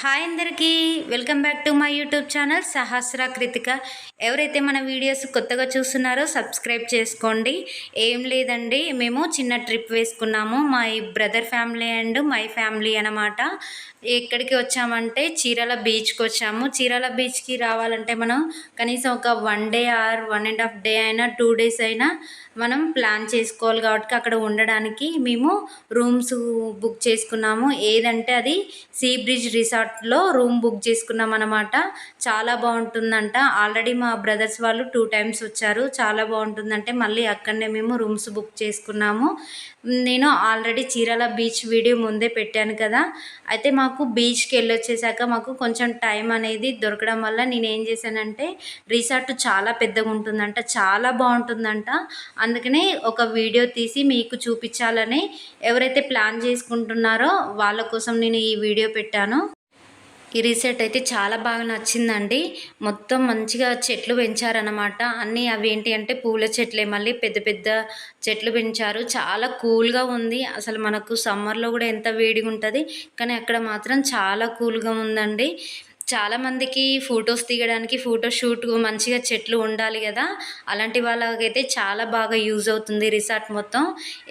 Hi అందరికీ welcome back to my YouTube channel Sahasra Krithika. ఎవరైతే మన వీడియోస్ కొత్తగా చూస్తున్నారో సబ్స్క్రైబ్ చేసుకోండి. ఏం లేదండి మేము చిన్న ట్రిప్ వేసుకున్నాము. My brother family and my family అనమాట ఎక్కడికి వచ్చామంటే చీరాల బీచ్కి వచ్చాము. చీరాల బీచ్కి రావాలంటే మనం కనీసం ఒక one day or one and half day అయినా టూ డేస్ అయినా మనం ప్లాన్ చేసుకోవాలి కాబట్టి అక్కడ ఉండడానికి మేము రూమ్స్ బుక్ చేసుకున్నాము. ఏదంటే అది సీ బ్రిడ్జ్ రిసార్ట్ రిసార్ట్లో రూమ్ బుక్ చేసుకున్నాం అనమాట చాలా బాగుంటుందంట. ఆల్రెడీ మా బ్రదర్స్ వాళ్ళు టూ టైమ్స్ వచ్చారు. చాలా బాగుంటుందంటే మళ్ళీ అక్కడనే మేము రూమ్స్ బుక్ చేసుకున్నాము. నేను ఆల్రెడీ చీరాల బీచ్ వీడియో ముందే పెట్టాను కదా. అయితే మాకు బీచ్కి వెళ్ళొచ్చేసాక మాకు కొంచెం టైం అనేది దొరకడం వల్ల నేను ఏం చేశానంటే రిసార్ట్ చాలా పెద్దగా ఉంటుందంట. చాలా బాగుంటుందంట. అందుకనే ఒక వీడియో తీసి మీకు చూపించాలని ఎవరైతే ప్లాన్ చేసుకుంటున్నారో వాళ్ళ కోసం నేను ఈ వీడియో పెట్టాను. ఈ రీసెట్ అయితే చాలా బాగా నచ్చిందండి. మొత్తం మంచిగా చెట్లు పెంచారనమాట అన్నీ అవి ఏంటి అంటే పూల చెట్లే మళ్ళీ పెద్ద పెద్ద చెట్లు పెంచారు. చాలా కూల్గా ఉంది. అసలు మనకు సమ్మర్లో కూడా ఎంత వేడిగా ఉంటుంది కానీ అక్కడ మాత్రం చాలా కూల్గా ఉందండి. చాలామందికి ఫొటోస్ దిగడానికి ఫోటో షూట్ మంచిగా చెట్లు ఉండాలి కదా. అలాంటి వాళ్ళకైతే చాలా బాగా యూజ్ అవుతుంది రిసార్ట్ మొత్తం.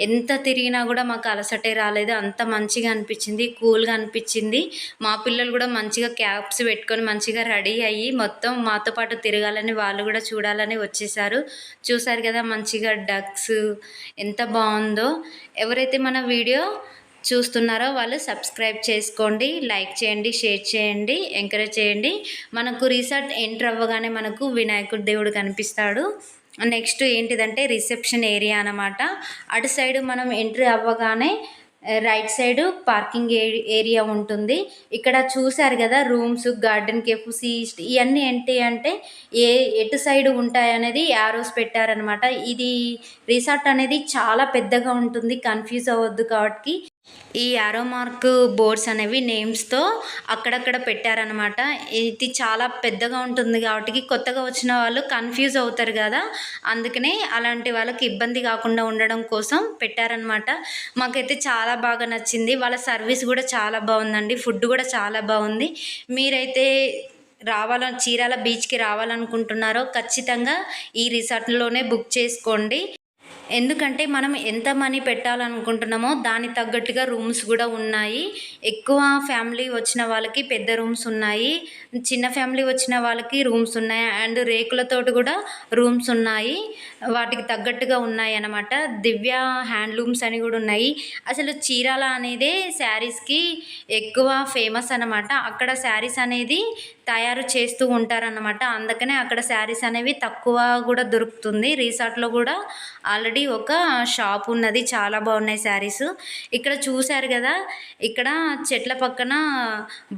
ఎంత తిరిగినా కూడా మాకు అలసటే రాలేదు. అంత మంచిగా అనిపించింది కూల్గా అనిపించింది. మా పిల్లలు కూడా మంచిగా క్యాప్స్ పెట్టుకొని మంచిగా రెడీ అయ్యి మొత్తం మాతో పాటు తిరగాలని వాళ్ళు కూడా చూడాలని వచ్చేసారు. చూసారు కదా మంచిగా డక్స్ ఎంత బాగుందో. ఎవరైతే మన వీడియో చూస్తున్నారో వాళ్ళు సబ్స్క్రైబ్ చేసుకోండి లైక్ చేయండి షేర్ చేయండి ఎంకరేజ్ చేయండి. మనకు రిసార్ట్ ఎంటర్ అవ్వగానే మనకు వినాయకుడు దేవుడు కనిపిస్తాడు. నెక్స్ట్ ఏంటిదంటే రిసెప్షన్ ఏరియా అనమాట అటు సైడ్ మనం ఎంట్రీ అవ్వగానే రైట్ సైడ్ పార్కింగ్ ఏరియా ఉంటుంది. ఇక్కడ చూశారు కదా రూమ్స్ గార్డెన్ కేఫ్ సీస్ట్ ఇవన్నీ ఏంటి అంటే ఏ ఎటు సైడ్ ఉంటాయనేది యారోస్ పెట్టారనమాట ఇది రిసార్ట్ అనేది చాలా పెద్దగా ఉంటుంది కన్ఫ్యూజ్ అవ్వద్దు కాబట్టి. ఈ యారో మార్క్ బోర్డ్స్ అనేవి నేమ్స్తో అక్కడక్కడ పెట్టారనమాట ఇది చాలా పెద్దగా ఉంటుంది కాబట్టి కొత్తగా వచ్చిన వాళ్ళు కన్ఫ్యూజ్ అవుతారు కదా. అందుకనే అలాంటి వాళ్ళకి ఇబ్బంది కాకుండా ఉండడం కోసం పెట్టారనమాట మాకైతే చాలా బాగా నచ్చింది. వాళ్ళ సర్వీస్ కూడా చాలా బాగుందండి. ఫుడ్ కూడా చాలా బాగుంది. మీరైతే రావాలని చీరాల బీచ్కి రావాలనుకుంటున్నారో ఖచ్చితంగా ఈ రిసార్ట్లోనే బుక్ చేసుకోండి. ఎందుకంటే మనం ఎంత మనీ పెట్టాలనుకుంటున్నామో దాని తగ్గట్టుగా రూమ్స్ కూడా ఉన్నాయి. ఎక్కువ ఫ్యామిలీ వచ్చిన వాళ్ళకి పెద్ద రూమ్స్ ఉన్నాయి. చిన్న ఫ్యామిలీ వచ్చిన వాళ్ళకి రూమ్స్ ఉన్నాయి. అండ్ రేకులతోటి కూడా రూమ్స్ ఉన్నాయి. వాటికి తగ్గట్టుగా ఉన్నాయి అన్నమాట దివ్య హ్యాండ్లూమ్స్ అని కూడా ఉన్నాయి. అసలు చీరాల అనేది శారీస్కి ఎక్కువ ఫేమస్ అనమాట అక్కడ శారీస్ అనేది తయారు చేస్తూ ఉంటారన్నమాట. అందుకనే అక్కడ శారీస్ అనేవి తక్కువ కూడా దొరుకుతుంది. రీసార్ట్లో కూడా ఆల్రెడీ ఒక షాప్ ఉన్నది. చాలా బాగున్నాయి శారీస్. ఇక్కడ చూశారు కదా ఇక్కడ చెట్ల పక్కన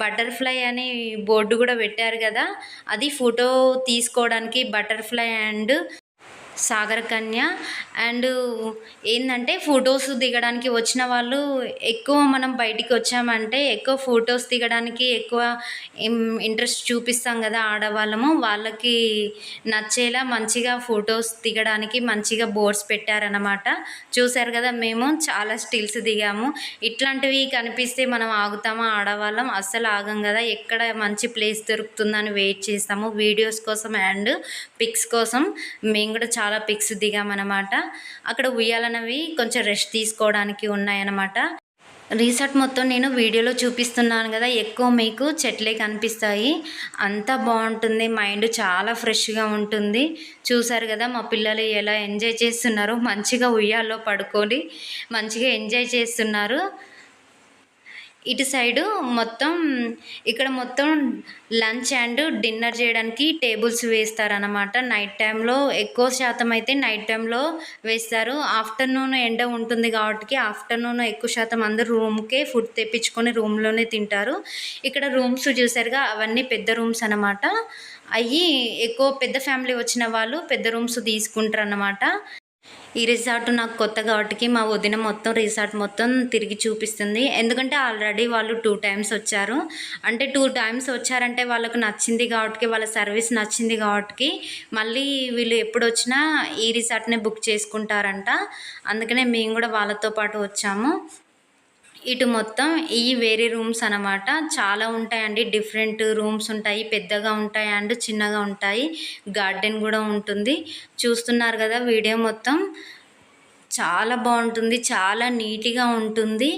బటర్ఫ్లై అని బోర్డు కూడా పెట్టారు కదా. అది ఫోటో తీసుకోవడానికి బటర్ఫ్లై అండ్ సాగర కన్య. అండ్ ఏంటంటే ఫొటోస్ దిగడానికి వచ్చిన వాళ్ళు ఎక్కువ మనం బయటికి వచ్చామంటే ఎక్కువ ఫొటోస్ దిగడానికి ఎక్కువ ఇంట్రెస్ట్ చూపిస్తాం కదా ఆడవాళ్ళము. వాళ్ళకి నచ్చేలా మంచిగా ఫొటోస్ దిగడానికి మంచిగా బోర్డ్స్ పెట్టారనమాట చూసారు కదా మేము చాలా స్టిల్స్ దిగాము. ఇట్లాంటివి కనిపిస్తే మనం ఆగుతామా ఆడవాళ్ళం? అస్సలు ఆగం కదా. ఎక్కడ మంచి ప్లేస్ దొరుకుతుందని వెయిట్ చేస్తాము. వీడియోస్ కోసం అండ్ పిక్స్ కోసం మేము కూడా చాలా చాలా పిక్స్ దిగామన్నమాట. అక్కడ ఉయ్యాలన్నవి కొంచెం రెస్ట్ తీసుకోవడానికి ఉన్నాయన్నమాట. రీసార్ట్ మొత్తం నేను వీడియోలో చూపిస్తున్నాను కదా ఎక్కువ మీకు చెట్లే కనిపిస్తాయి. అంతా బాగుంటుంది మైండ్ చాలా ఫ్రెష్గా ఉంటుంది. చూసారు కదా మా పిల్లలు ఎలా ఎంజాయ్ చేస్తున్నారు మంచిగా ఉయ్యాల్లో పడుకొని మంచిగా ఎంజాయ్ చేస్తున్నారు. ఇటు సైడు మొత్తం ఇక్కడ మొత్తం లంచ్ అండ్ డిన్నర్ చేయడానికి టేబుల్స్ వేస్తారనమాట నైట్ టైంలో ఎక్కువ శాతం అయితే నైట్ టైంలో వేస్తారు. ఆఫ్టర్నూన్ ఎండ ఉంటుంది కాబట్టి ఆఫ్టర్నూన్ ఎక్కువ శాతం అందరూ రూమ్కే ఫుడ్ తెప్పించుకొని రూమ్లోనే తింటారు. ఇక్కడ రూమ్స్ చూసారుగా అవన్నీ పెద్ద రూమ్స్ అనమాట అవి ఎక్కువ పెద్ద ఫ్యామిలీ వచ్చిన వాళ్ళు పెద్ద రూమ్స్ తీసుకుంటారు అన్నమాట ఈ రిసార్ట్ నాకు కొత్త కాబట్టి మా వదిన మొత్తం రిసార్ట్ మొత్తం తిరిగి చూపిస్తుంది. ఎందుకంటే ఆల్రెడీ వాళ్ళు టూ టైమ్స్ వచ్చారు. అంటే టూ టైమ్స్ వచ్చారంటే వాళ్ళకు నచ్చింది కాబట్టి వాళ్ళ సర్వీస్ నచ్చింది కాబట్టి మళ్ళీ వీళ్ళు ఎప్పుడు వచ్చినా ఈ రిసార్ట్నే బుక్ చేసుకుంటారంట. అందుకనే మేము కూడా వాళ్ళతో పాటు వచ్చాము. ఇటు మొత్తం ఈ వేరే రూమ్స్ అనమాట చాలా ఉంటాయండి. డిఫరెంట్ రూమ్స్ ఉంటాయి. పెద్దగా ఉంటాయి అండ్ చిన్నగా ఉంటాయి. గార్డెన్ కూడా ఉంటుంది. చూస్తున్నారు కదా వీడియో మొత్తం. చాలా బాగుంటుంది. చాలా నీట్గా ఉంటుంది.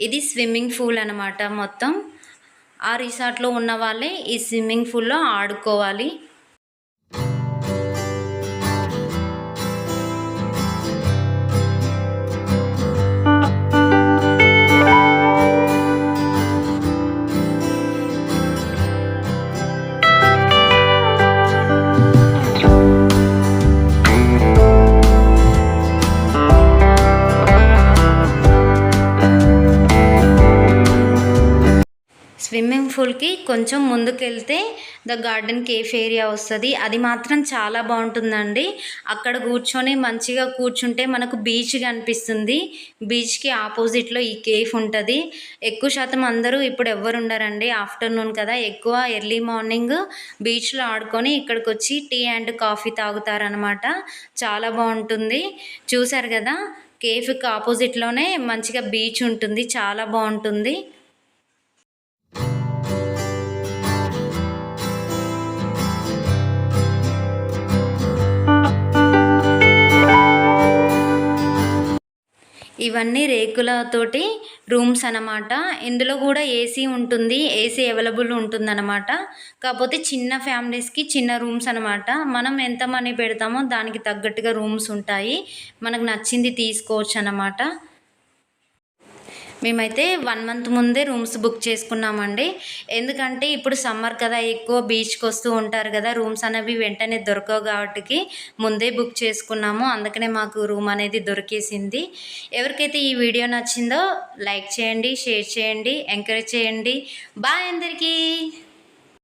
ఇది స్విమ్మింగ్ పూల్ అనమాట మొత్తం. ఆ రిసార్ట్లో ఉన్న వాళ్ళే ఈ స్విమ్మింగ్ పూల్లో ఆడుకోవాలి. స్విమ్మింగ్ పూల్కి కొంచెం ముందుకెళ్తే ద గార్డెన్ కేఫ్ ఏరియా వస్తుంది. అది మాత్రం చాలా బాగుంటుందండి. అక్కడ కూర్చొని మంచిగా కూర్చుంటే మనకు బీచ్ కనిపిస్తుంది. బీచ్కి ఆపోజిట్లో ఈ కేఫ్ ఉంటుంది. ఎక్కువ శాతం అందరూ ఇప్పుడు ఎవ్వరు ఉండరండి. ఆఫ్టర్నూన్ కదా ఎక్కువ ఎర్లీ మార్నింగ్ బీచ్లో ఆడుకొని ఇక్కడికి వచ్చి టీ అండ్ కాఫీ తాగుతారనమాట చాలా బాగుంటుంది. చూసారు కదా కేఫ్కి ఆపోజిట్లోనే మంచిగా బీచ్ ఉంటుంది. చాలా బాగుంటుంది. ఇవన్నీ రేకులతోటి రూమ్స్ అనమాట ఇందులో కూడా ఏసీ ఉంటుంది. ఏసీ అవైలబుల్ ఉంటుందన్నమాట. కాకపోతే చిన్న ఫ్యామిలీస్కి చిన్న రూమ్స్ అనమాట మనం ఎంత మనీ పెడతామో దానికి తగ్గట్టుగా రూమ్స్ ఉంటాయి. మనకు నచ్చింది తీసుకోవచ్చు అనమాట మేమైతే వన్ మంత్ ముందే రూమ్స్ బుక్ చేసుకున్నామండి. ఎందుకంటే ఇప్పుడు సమ్మర్ కదా ఎక్కువ బీచ్కి వస్తూ ఉంటారు కదా రూమ్స్ అనేవి వెంటనే దొరకవు కాబట్టి ముందే బుక్ చేసుకున్నాము. అందుకనే మాకు రూమ్ అనేది దొరికేసింది. ఎవరికైతే ఈ వీడియో నచ్చిందో లైక్ చేయండి షేర్ చేయండి ఎంకరేజ్ చేయండి. బాయ్ అందరికీ!